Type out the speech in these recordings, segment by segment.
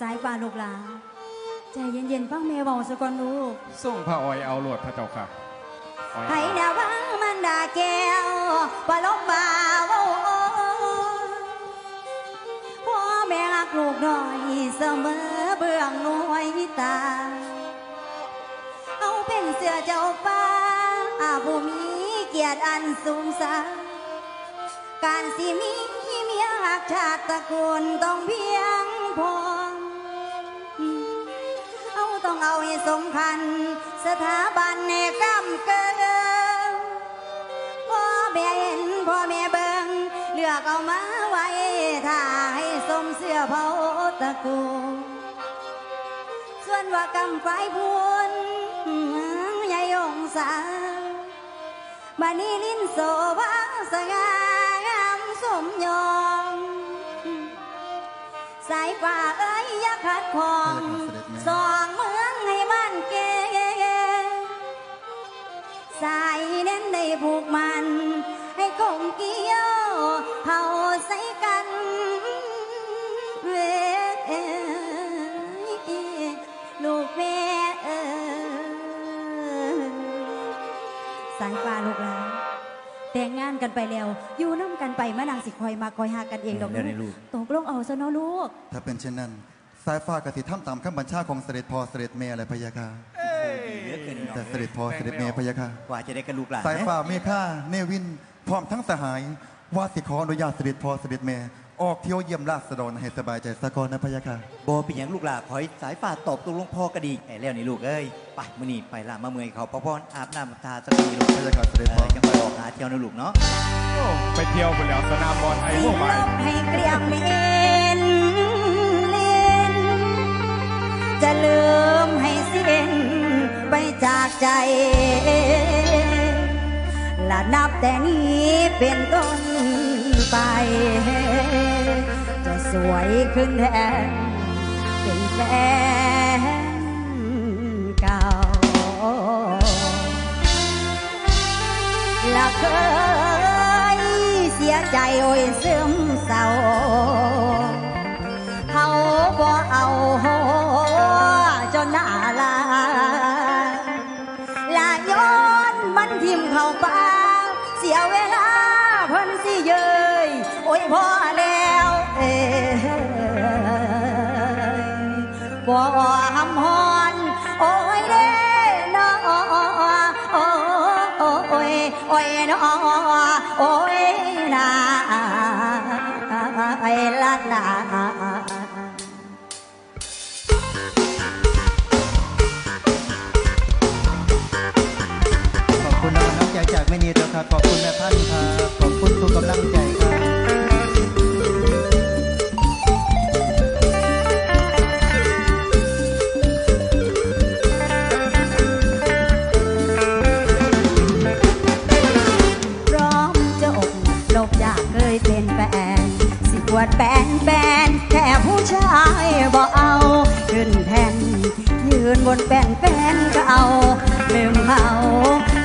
สายฟ้าลูกหลาใจเย็นๆฟังแม่เบาสะก่อนลูกส่งพระออยเอาโลดพระเจ้าค่ะออยไผแนววังมันดาแก้วว่าลบมาโว้พ่อแม่รักลูกน้อยเสมอเบื้องหน่วยตา เอาเป็นเสือเจ้าฟ้าผู้มีเกียรติอันสูงสักการสิมีเมียหักชาติตระกูลต้องเพียงพอ สมคัญสถาบันในกำเกินพ่อแม่เห็นพ่อแม่เบิงเลือกเอามาไว้ถ้าให้สมเสื้อเผาตะกูส่วนว่ากำไฟพูนใหญ่องศาบานีลินโสว่าสงางามสมยอง สายฟ้าเอ้ยย่าขัดของ ผูกมัน ให้คงเกี่ยวเผาใส่กันเว้ยลูกแม่เอ้ยสายฟ้าลูกหลานแต่งงานกันไปแล้ว อยู่น้ำกันไปมานางสิคอยมาคอยหากันเองดอกแล้วในลูก ตกลงเอาซะเนาะลูก ถ้าเป็นเช่นนั้น สายฟ้ากสิทำตามคำบัญชาของเสด็จพ่อเสด็จแม่และพะยาค่ะเหลือเกิน แต่เนาะเสด็จพ่อเสด็จแม่พะยาค่ะกว่าจะได้กันลูกหลานสายนะฟ้าเมฆาเนวิน พร้อมทั้งสหาย ว่าสิขออนุญาตเสด็จพ่อเสด็จแม่ ออกเที่ยวเยี่ยมราษฎรให้สบายใจสะก่อนนะพะยาค่ะบอเป็นอย่างลูกหลานขอให้สายฟ้าตอบตกลงพ่อก็ดีไอ้แล้วนี่ลูกเอ้ยไปมื้อนี้ไปละมาเมื่อยเขาพอพรอาบน้ำทาสักทีลูกพะยาค่ะเสด็จเอพ่ออยังไปออกหาเที่ยวนะลูกเนาะโอ้ไปเที่ยวไปแล้วสนามบอลไอ้พวกไปให้เกลียมเล่นเล่นจะลืมให้สิ้น ไปจากใจ และนับแต่นี้เป็นต้นไป จะสวยขึ้นแทนเป็นแฟนเก่า และเคยเสียใจโอ้ยซึม สียเวลาเพิ่นสิเยยโอ้ยพอแล้วเอ้ยบ่หำฮอนโอ้ยเด้น้อโอ้โอ้ยโอ้ยน้อโอ้ยนาไอ้ละนา ดแบนแบนแค่ผู้ชายบอกเอาขึ้นแทนยืนบนแป้นแป้นก็เอา ลืมเขา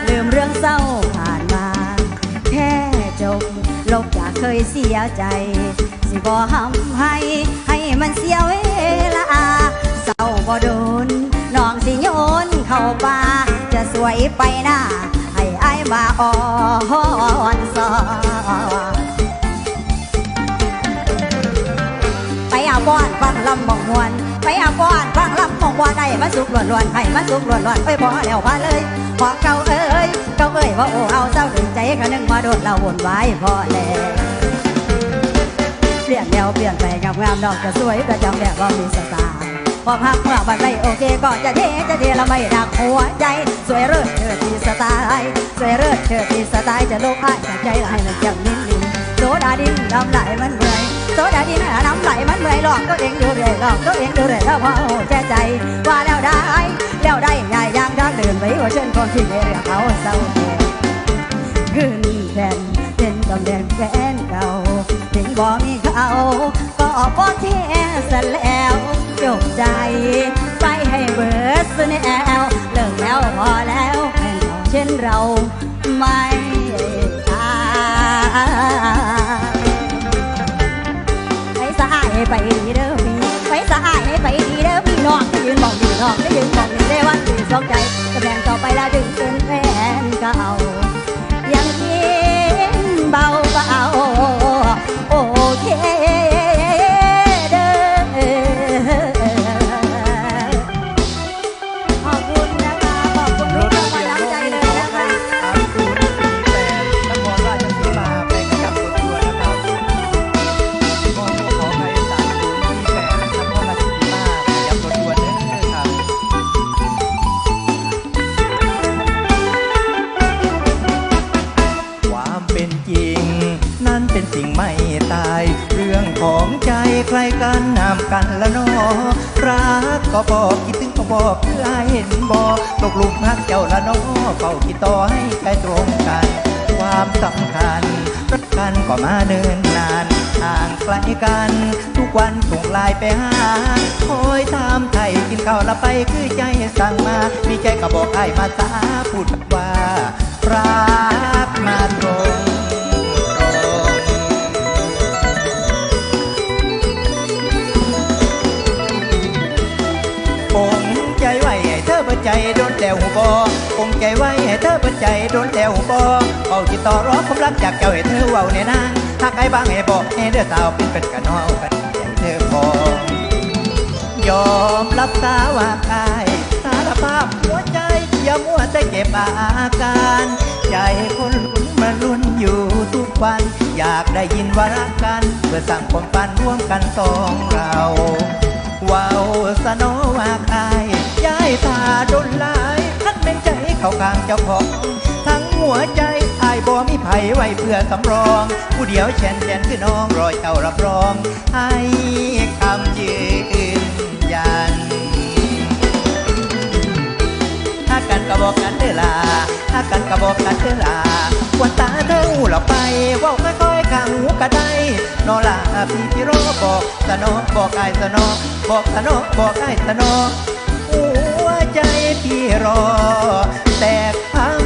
ลืมเรื่องเศร้าผ่านมาแค่จบลกอยากเคยเสียใจ สิบอห้ำให้ให้มันเสียเวลาเศร้าบ่โดนน้องสิโยนเข้าป่าจะสวยไปหน้าให้อายมาอ่อนสอน ไปอาป้อนฟังลำมองมวนไอ้มาสุกหลวนหลวนให้มาสุกหลวนหลวนไปพอแล้วพาเลยพอเก่าเอ้ยเก่าเอ้ยว่าโอ้เอาเศร้าถึงใจขนึงมาโดนเราวนไว้พอแล้วเปลี่ยนแนวเปลี่ยนไปงามงามๆดอกจะสวยประจำแบบว่ามีสไตล์พอพักเมื่อวันไม่โอเคก็จะเทจะเทแล้วไม่ดักหัวใจ สวยเลิศเธอที่สไตล์สวยเลิศเธอที่สไตล์จะโลุกอ้ายจากใจละให้มันจังนิ่มๆโซดาดินน้ำไหลมันเมื่อย โซดาดินน้ำไหลมันเมื่อยหลอกตัวเองอยู่เรื่อยหลอกตัวเองอยู่เรื่อยแล้วพอแจ้ใจว่าแล้วได้แล้วได้ง่ายย่างทางเดินไว้ว่าเช่นคนที่เรียกเขาเศร้าแก่ขึ้นแผ่นเป็นตำแหน่งแฟนเก่าถึงบ่มีเขาก็พอเทสแล้วจบใจไปให้เบิร์สแนวเลิกแล้วพอแล้วแฟนเขาเช่นเราไม่ ให้ไปดีเด้อพี่ไปสายไปดีเด้อพี่น้องที่ยืนบอกดีน้องที่ยืนบอกดีได้วันที่สองใจกำแพงต่อไปแล้ว รักก็บอกคิดถึงก็บอกเพื่อให้เห็นบอกตกลุมรักเจ้าละเนอเฝ้าคิดต่อให้ใจตรงกัน ความสำคัญรักกันก็มาเนินนานห่างไกลกัน ทุกวันส่งลน์ไปหาคอยตามไทยกินข้าวละไปคือใจสั่งมา มีใจก็บอกไอ้มาสาพูดว่ารักมาตรง ใจโดนแต่หูบอปงใจไว้ให้เธอเปิดใจโดนแต่หูบอเอาจิตต่อรอความรักจากเจ้าให้เธอเว้าในนางถ้าใครบ้างให้บอกให้เด้อสาวเป็นเป็นกันนอกกันให้เธอพอยอมรับสาว่าอายสารภาพหัวใจอย่ามัวแต่เก็บอาการ ใจคนลุ้นมาลุ้นอยู่ทุกวัน อยากได้ยินว่ารักกัน เพื่อสร้างความฝันร่วมกันสองเราว้าวสนอว่า ดนหลายคันเป็นใจเข้าข้างเจ้าของ ทั้งหัวใจอายบ่มีไผไว้เพื่อสำรอง ผู้เดียวแชนแชนคือน้องรอยเจ้ารับรองให้คำยืนยันถ้ากันก็บอกกันเด้อล่ะถ้ากันก็บอกกันเด้อล่ะวันตาเธอหูหลับไปว่าค่อยๆข้างหูก็ได้นอล่ะพี่พี่รอบอกสนอบอกไอ้สนอบอกสนอบอกไอ้สนอ พี่รอ แต่ข้า